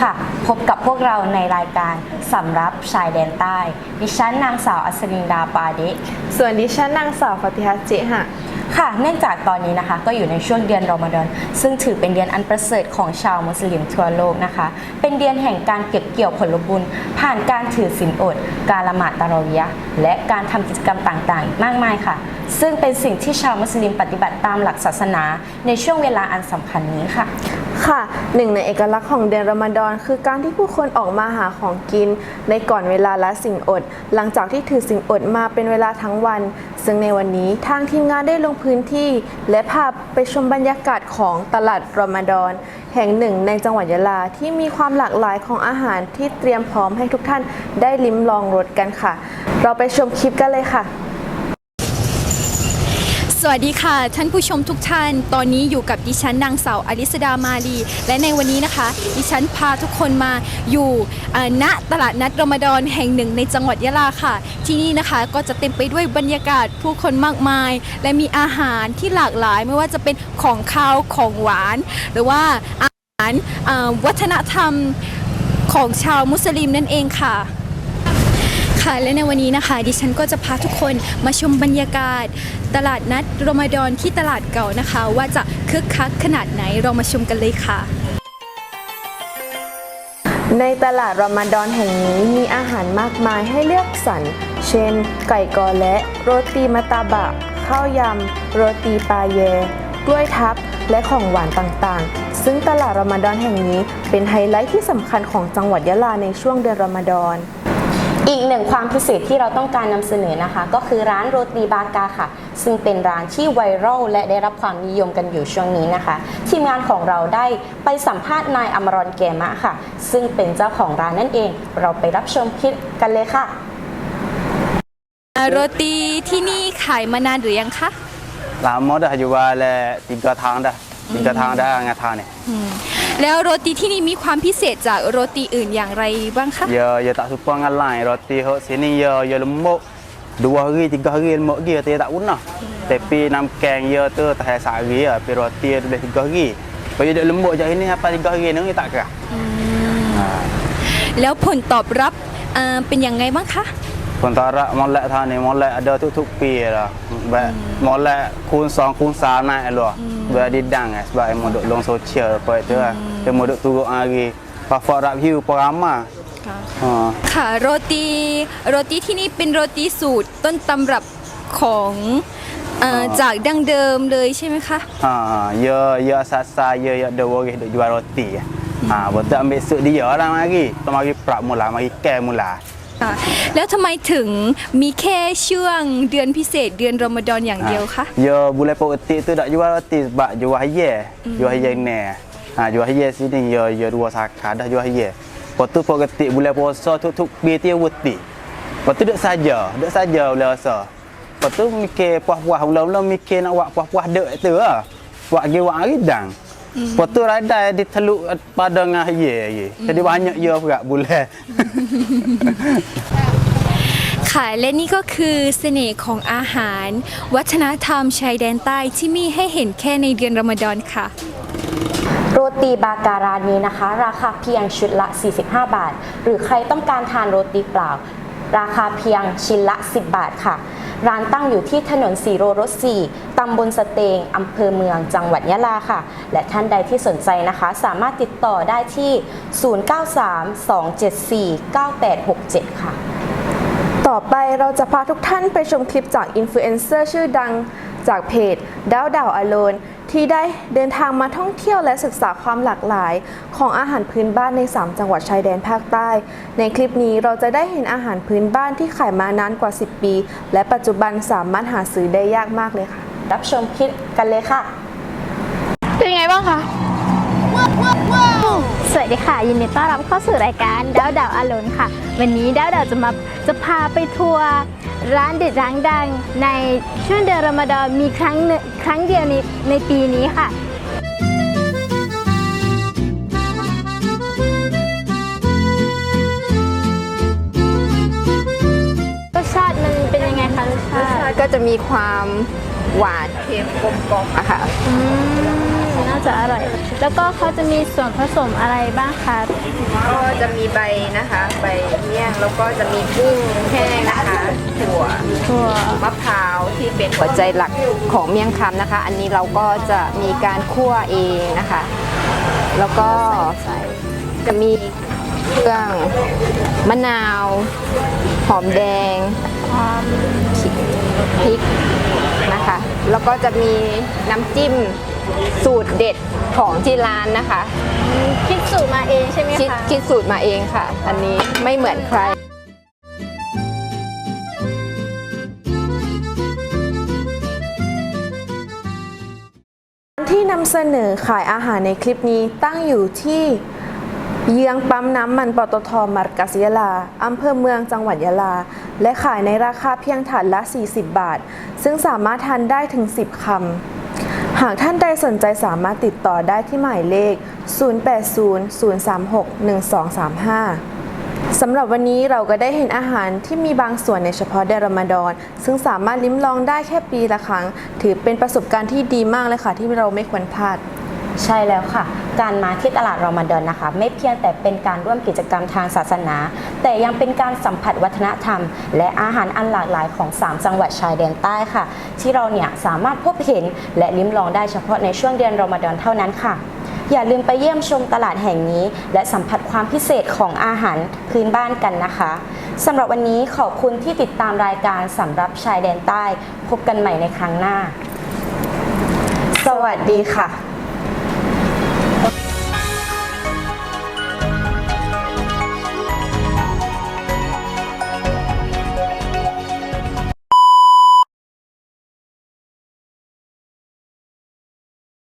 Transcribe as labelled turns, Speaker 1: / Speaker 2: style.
Speaker 1: ค่ะ พบกับพวกเราในรายการสำรับชายแดนใต้ ดิฉันนางสาวอัศรินดาปาเดะ
Speaker 2: ส่วนดิฉันนางสาวฟาติฮัจเจฮะ
Speaker 1: ค่ะ เนื่องจากตอนนี้นะคะก็อยู่ในช่วงเดือนรอมฎอนซึ่งถือเป็นเดือนอันประเสริฐของชาวมุสลิมทั่วโลกนะคะ เป็นเดือนแห่งการเก็บเกี่ยวผลบุญ ผ่านการถือศีลอด การละหมาดตะเราะวียะห์และการทำกิจกรรมต่างๆมากมายค่ะ ซึ่งเป็นสิ่งที่ชาวมุสลิมปฏิบัติตามหลักศาสนา ในช่วงเวลาอันสำคัญนี้ค่ะ
Speaker 2: ค่ะหนึ่งในเอกลักษณ์ของเดือนรอมฎอน คือการที่ผู้คนออกมาหาของกิน ในก่อนเวลาละสิ่งอด หลังจากที่ถือสิ่งอดมาเป็นเวลาทั้งวัน ซึ่งในวันนี้ทางทีมงานได้ลงพื้นที่ และพาไปชมบรรยากาศของตลาดรอมฎอน แห่งหนึ่งในจังหวัดยะลาที่มีความหลากหลายของอาหารที่เตรียมพร้อมให้ทุกท่านได้ลิ้มลองรสกันค่ะ เราไปชมคลิปกันเลยค่ะ
Speaker 3: สวัสดีค่ะ ท่านผู้ชมทุกท่าน ตอนนี้อยู่กับดิฉันนางสาวอลิสดามาลี และในวันนี้นะคะ ดิฉันพาทุกคนมาอยู่ณตลาดนัดรมฎอนแห่งหนึ่งในจังหวัดยะลาค่ะ ที่นี่นะคะก็จะเต็มไปด้วยบรรยากาศผู้คนมากมาย และมีอาหารที่หลากหลายไม่ว่าจะเป็นของคาวของหวาน หรือว่าอาหารวัฒนธรรมของชาวมุสลิมนั่นเองค่ะ ค่ะและในวันนี้นะคะ ดิฉันก็จะพาทุกคนมาชมบรรยากาศ ตลาดนัดรอมฎอนที่ตลาดเก่านะคะ ว่าจะคึกคักขนาดไหนเรามาชมกันเลยค่ะ
Speaker 2: ในตลาดรอมฎอนแห่งนี้มีอาหารมากมายให้เลือกสรรเช่น ไก่กอและโรตีมะตาบะ ข้าวยำ โรตีปลาแยกล้วยทับและของหวานต่างๆ ซึ่งตลาดรอมฎอนแห่งนี้เป็นไฮไลท์ที่สำคัญของจังหวัดยะลาในช่วงเดือนรอมฎอน
Speaker 1: อีกหนึ่งความพิเศษที่เราต้องการนำเสนอนะคะ ก็คือร้านโรตีบากาค่ะ ซึ่งเป็นร้านที่ไวรัลและได้รับความนิยมกันอยู่ช่วงนี้นะคะ ทีมงานของเราได้ไปสัมภาษณ์นายอมรอนแกมะค่ะ ซึ่งเป็นเจ้าของร้านนั่นเอง เราไปรับชมคลิปกันเลยค่ะ
Speaker 3: โรตีที่นี่ขายมานานหรือยังคะ
Speaker 4: Lama dah jual eh, tiga tahun dah. Tiga tahun dah dengan tahun ni.
Speaker 3: แล้วโรตีที่นี่มีความพิเศษจากโรตีอื่นอย่างไรบ้างคะ
Speaker 4: Ya, ya tak serupa dengan lain. Roti hok sini ya, ya lembut. Dua hari, tiga hari lembut lagi, dia tak punah. Tapi namkang ya tu tahan sehari ya. Tapi roti dia boleh tiga hari. Kalau dia lembut macam ni, apa tiga hari ni, dia tak kerah.
Speaker 3: แล้วผลตอบรับเอ่อเป็นยังไงบ้างคะ
Speaker 4: Pun tak rak molek tahun ni, molek ada tutup pi lah. Baik, molek kun song, kun sa naik lah. Baik didang eh, sebab emang duk long sosial apa itu lah. Dia mau duk turun hari. Pafak rak view, perama. Ha.
Speaker 3: ค่ะโรตีโรตีที่นี่เป็นโรตีสูตรต้นตำรับของเอ่อ
Speaker 4: อ๋อ
Speaker 3: จากดั้งเดิมเลยใช่ไหมคะ
Speaker 4: Ha, ya ya sasa ya ya ada waris duk jual roti. Ha, betul ambil suk dia lah mari. Tu mari prak mula, mari ke mula.
Speaker 3: ค่ะแล้วทำไมถึงมีแค่ช่วงเดือนพิเศษเดือนรอมฎอนอย่างเดียวคะ
Speaker 4: Ya bulan politik tu tak jual roti sebab jual hayat. Jual hayat ni. Ha, jual hayat sini ya ya dua saka dah jual hayat. Lepas tu politik bulan puasa tu tu bi dia wuti. Lepas tu duk saja, duk saja bulan puasa. Lepas tu mikir puas-puas mula-mula mikir nak buat puas-puas duk tu lah. Buat ge buat ridang. Lepas tu radai diteluk pada dengan hayat ye. Jadi banyak ya pula bulan.
Speaker 3: ค่ะและนี่ก็คือเสน่ห์ของอาหาร วัฒนธรรมชายแดนใต้ที่มีให้เห็นแค่ในเดือนรอมฎอนค่ะ
Speaker 1: โรตีบาการานนี้นะคะ ราคาเพียงชุดละ 45 บาท หรือใครต้องการทานโรตีเปล่า ราคาเพียงชิ้นละ 10 บาทค่ะ ร้านตั้งอยู่ที่ถนนสีโรรสีตำบลสเตงอำเภอเมืองจังหวัดยะลาค่ะ และท่านใดที่สนใจนะคะ สามารถติดต่อได้ที่ 0932749867 ค่ะ
Speaker 2: ต่อไปเราจะพาทุกท่านไปชมคลิปจากอินฟลูเอนเซอร์ชื่อดังจากเพจดาวดาวอโลน ที่ได้เดินทางมาท่องเที่ยวและศึกษาความหลากหลาย ของอาหารพื้นบ้านใน 3 จังหวัดชายแดนภาคใต้ ในคลิปนี้เราจะได้เห็นอาหารพื้นบ้านที่ขายมานานกว่า 10 ปี และปัจจุบันสามารถหาซื้อได้ยากมากเลยค่ะ
Speaker 1: รับชมคลิปกันเลยค่ะ
Speaker 5: เป็นยังไงบ้างคะสวัสดีค่ะ ยินดีต้อนรับเข้าสู่รายการดาวดาวอารมณ์ค่ะ วันนี้ดาวดาวจะมาจะพาไปทัวร์ ร้านเด็ดร้านดังในช่วงเดือนรอมฎอนมีครั้งหนึ่งครั้งเดียวในในปีนี้ค่ะรสชาติมันเป็นยังไงคะรสชาติ
Speaker 2: ก็จะมีความหวานเค็มกลมกล่อมอะค่ะ
Speaker 5: อืมน่า จะอร่อย แล้วก็เขาจะมีส่วนผสมอะไรบ้างคะ
Speaker 2: ก็จะมีใบนะคะ ใบเมี่ยงแล้วก็จะมีกุ้งแห้งนะคะถั่ว
Speaker 5: ถั่ว
Speaker 2: มะพร้าวที่เป็นหัวใจหลักของเมี่ยงคำนะคะ อันนี้เราก็จะมีการคั่วเองนะคะ แล้วก็จะมีเครื่องมะนาว หอมแดงพริกนะคะ แล้วก็จะมีน้ำจิ้ม สูตรเด็ดของที่ร้านนะคะ
Speaker 5: คิดสูตรมาเองใช่ไหม
Speaker 2: คิด
Speaker 5: คะ
Speaker 2: คิดสูตรมาเองค่ะ อันนี้ไม่เหมือนใคร ที่นำเสนอขายอาหารในคลิปนี้ตั้งอยู่ที่เยื้องปั๊มน้ำมันปตทมาร์กัสยาลาอำเภอเมืองจังหวัดยะลา และขายในราคาเพียงถาดละ 40 บาท ซึ่งสามารถทานได้ถึง 10คำ หากท่านใดสนใจสามารถติดต่อได้ที่หมายเลข 0800361235 สำหรับวันนี้เราก็ได้เห็นอาหารที่มีบางส่วนในเฉพาะเดือนรอมฎอน ซึ่งสามารถลิ้มลองได้แค่ปีละครั้ง ถือเป็นประสบการณ์ที่ดีมากเลยค่ะที่เราไม่ควรพลาด
Speaker 1: ใช่แล้วค่ะ การมาที่ตลาดรอมฎอนนะคะ ไม่เพียงแต่เป็นการร่วมกิจกรรมทางศาสนา แต่ยังเป็นการสัมผัสวัฒนธรรม และอาหารอันหลากหลายของ 3 จังหวัดชายแดนใต้ค่ะ ที่เราเนี่ยสามารถพบเห็นและลิ้มลองได้เฉพาะในช่วงเดือนรอมฎอนเท่านั้นค่ะ อย่าลืมไปเยี่ยมชมตลาดแห่งนี้ และสัมผัสความพิเศษของอาหารพื้นบ้านกันนะคะสำหรับวันนี้ขอบคุณที่ติดตามรายการสำหรับชายแดนใต้ พบกันใหม่ในครั้งหน้า สวัสดีค่ะ